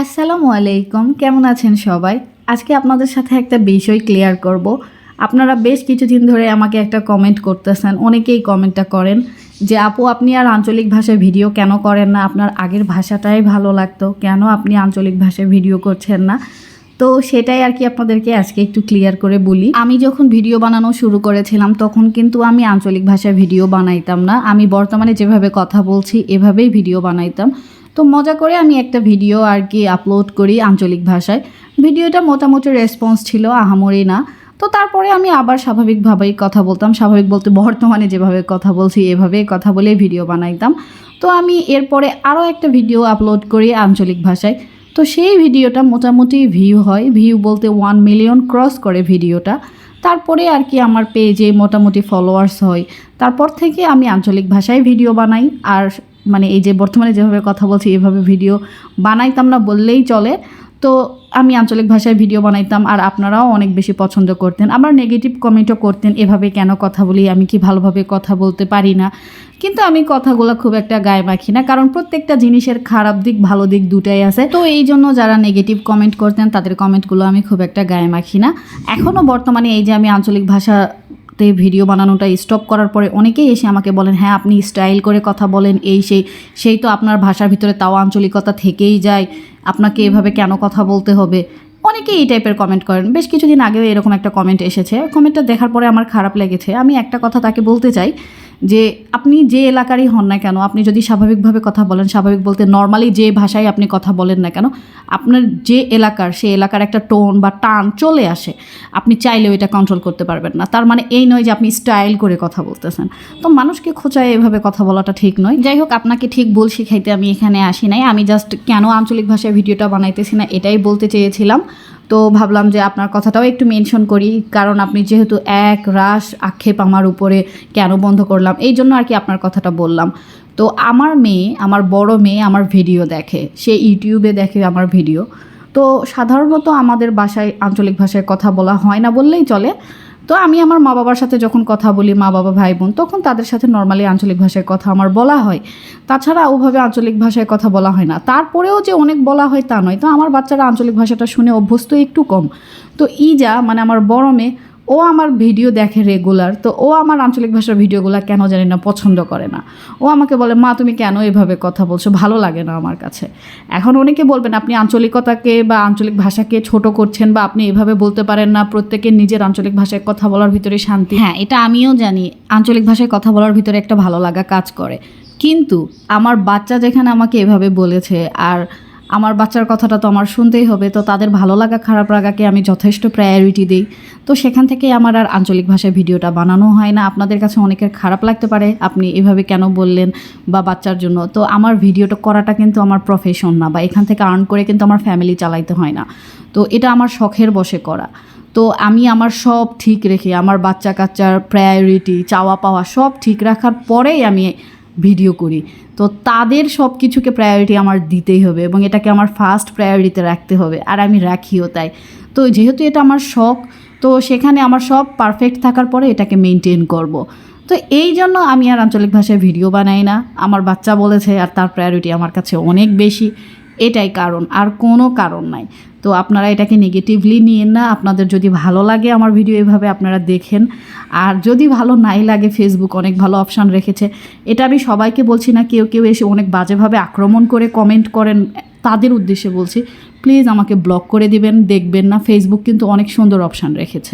আসসালামু আলাইকুম, কেমন আছেন সবাই? আজকে আপনাদের সাথে একটা বিষয় ক্লিয়ার করব। আপনারা বেশ কিছুদিন ধরে আমাকে একটা কমেন্ট করতেছেন, অনেকেই কমেন্টটা করেন যে, আপু, আপনি আর আঞ্চলিক ভাষায় ভিডিও কেন করেন না? আপনার আগের ভাষাটাই ভালো লাগতো। কেন আপনি আঞ্চলিক ভাষায় ভিডিও করছেন না? তো সেটাই আর কি আপনাদেরকে আজকে একটু ক্লিয়ার করে বলি। আমি যখন ভিডিও বানানো শুরু করেছিলাম, তখন কিন্তু আমি আঞ্চলিক ভাষায় ভিডিও বানাইতাম না। আমি বর্তমানে যেভাবে কথা বলছি, এভাবেই ভিডিও বানাইতাম। তো মজা করে আমি একটা ভিডিও আর কি আপলোড করি আঞ্চলিক ভাষায়। ভিডিওটা মোটামুটি রেসপন্স ছিল, আহামরি না। তো তারপরে আমি আবার স্বাভাবিকভাবেই কথা বলতাম, স্বাভাবিক বলতে বর্তমানে যেভাবে কথা বলছি, এভাবেই কথা বলে ভিডিও বানাইতাম। তো আমি এরপরে আরও একটা ভিডিও আপলোড করি আঞ্চলিক ভাষায়। তো সেই ভিডিওটা মোটামুটি ভিউ হয় ভিউ বলতে ওয়ান মিলিয়ন ক্রস করে ভিডিওটা। তারপরে আর কি আমার পেজে মোটামুটি ফলোয়ার্স হয়। তারপর থেকে আমি আঞ্চলিক ভাষায় ভিডিও বানাই, আর মানে এই যে বর্তমানে যেভাবে কথা বলছি, এভাবে ভিডিও বানাইতাম না বললেই চলে। তো আমি আঞ্চলিক ভাষায় ভিডিও বানাইতাম আর আপনারাও অনেক বেশি পছন্দ করতেন। আবার নেগেটিভ কমেন্টও করতেন, এভাবে কেন কথা বলি? আমি কি ভালোভাবে কথা বলতে পারি না? কিন্তু আমি কথাগুলো খুব একটা গায়ে মাখি না, কারণ প্রত্যেকটা জিনিসের খারাপ দিক, ভালো দিক দুটাই আছে। তো এই জন্য যারা নেগেটিভ কমেন্ট করতেন, তাদের কমেন্টগুলো আমি খুব একটা গায়ে মাখি না। এখনও বর্তমানে এই যে আমি আঞ্চলিক ভাষা তে ভিডিও বানানোটা স্টপ করার পরে অনেকেই এসে আমাকে বলেন হ্যাঁ আপনি স্টাইল করে কথা বলেন, এই সেই। সেই তো আপনার ভাষার ভিতরে তাও আঞ্চলিকতা থেকেই যায়। আপনাকে এভাবে কেন কথা বলতে হবে? অনেকেই এই টাইপের কমেন্ট করেন। বেশ কিছুদিন আগেও এরকম একটা কমেন্ট এসেছে। কমেন্টটা দেখার পরে আমার খারাপ লেগেছে। আমি একটা কথা তাকে বলতে চাই যে আপনি যে এলাকারই হন না কেন, আপনি যদি স্বাভাবিকভাবে কথা বলেন, স্বাভাবিক বলতে নর্মালি যে ভাষায় আপনি কথা বলেন না কেন, আপনার যে এলাকার, সেই এলাকার একটা টোন বা টান চলে আসে, আপনি চাইলেও এটা কন্ট্রোল করতে পারবেন না। তার মানে এই নয় যে আপনি স্টাইল করে কথা বলতেছেন। তো মানুষকে খোঁচায় এভাবে কথা বলাটা ঠিক নয়। যাই হোক, আপনাকে ঠিক ভুল শিখাইতে আমি এখানে আসি নাই। আমি জাস্ট কেন আঞ্চলিক ভাষায় ভিডিওটা বানাইতেছি না, এটাই বলতে চেয়েছিলাম। তো ভাবলাম যে আপনার কথাটাও একটু মেনশন করি, কারণ আপনি যেহেতু এক রাস আক্ষেপ আমার উপরে কেন বন্ধ করলাম, এই জন্য আর কি আপনার কথাটা বললাম। তো আমার মেয়ে, আমার বড় মেয়ে আমার ভিডিও দেখে, সে ইউটিউবে দেখে আমার ভিডিও তো সাধারণত আমাদের বাসায় আঞ্চলিক ভাষায় কথা বলা হয় না বললেই চলে। তো আমি আমার মা বাবার সাথে যখন কথা বলি, মা বাবা, ভাই, বোন, তখন তাদের সাথে নর্মালি আঞ্চলিক ভাষায় কথা আমার বলা হয়। তাছাড়া ওভাবে আঞ্চলিক ভাষায় কথা বলা হয় না। তারপরেও যে অনেক বলা হয় তা নয়। তো আমার বাচ্চারা আঞ্চলিক ভাষাটা শুনে অভ্যস্ত একটু কম। তো ইজা মানে আমার বড় মেয়ে ও আমার ভিডিও দেখে রেগুলার তো ও আমার আঞ্চলিক ভাষার ভিডিওগুলো কেন জানি না পছন্দ করে না। ও আমাকে বলে, মা, তুমি কেন এভাবে কথা বলছো? ভালো লাগে না আমার কাছে। এখন অনেকে বলবেন, আপনি আঞ্চলিকতাকে বা আঞ্চলিক ভাষাকে ছোট করছেন বা আপনি এভাবে বলতে পারেন না। প্রত্যেকের নিজের আঞ্চলিক ভাষায় কথা বলার ভিতরে শান্তি। হ্যাঁ এটা আমিও জানি। আঞ্চলিক ভাষায় কথা বলার ভিতরে একটা ভালো লাগা কাজ করে। কিন্তু আমার বাচ্চা যেখানে আমাকে এভাবে বলেছে, আর আমার বাচ্চার কথাটা তো আমার শুনতেই হবে, তো তাদের ভালো লাগা, খারাপ লাগাকে আমি যথেষ্ট প্রায়োরিটি দিই। তো সেখান থেকে আমার আর আঞ্চলিক ভাষায় ভিডিওটা বানানো হয় না। আপনাদের কাছে অনেকের খারাপ লাগতে পারে, আপনি এভাবে কেন বললেন বা বাচ্চার জন্য? তো আমার ভিডিওটা করাটা কিন্তু আমার প্রফেশন না বা এখান থেকে আর্ন করে কিন্তু আমার ফ্যামিলি চালাইতে হয় না। তো এটা আমার শখের বসে করা। তো আমি আমার সব ঠিক রেখে, আমার বাচ্চা কাচ্চার প্রায়োরিটি চাওয়া পাওয়া সব ঠিক রাখার পরেই আমি ভিডিও করি। তো তাদের সব কিছুকে প্রায়োরিটি আমার দিতেই হবে এবং এটাকে আমার ফার্স্ট প্রায়োরিটিতে রাখতে হবে, আর আমি রাখিও তাই। তো যেহেতু এটা আমার শখ, তো সেখানে আমার সব পারফেক্ট থাকার পরে এটাকে মেনটেন করব। তো এই জন্য আমি আর আঞ্চলিক ভাষায় ভিডিও বানাই না। আমার বাচ্চা বলেছে আর তার প্রায়োরিটি আমার কাছে অনেক বেশি। এটাই কারণ, আর কোনো কারণ নাই। তো আপনারা এটাকে নেগেটিভলি নিয়েন না। আপনাদের যদি ভালো লাগে আমার ভিডিও এভাবে আপনারা দেখেন। আর যদি ভালো নাই লাগে ফেসবুক অনেক ভালো অপশান রেখেছে। এটা আমি সবাইকে বলছি না, কেউ কেউ এসে অনেক বাজেভাবে আক্রমণ করে কমেন্ট করেন, তাদের উদ্দেশ্যে বলছি। প্লিজ আমাকে ব্লক করে দিবেন, দেখবেন না। ফেসবুক কিন্তু অনেক সুন্দর অপশান রেখেছে।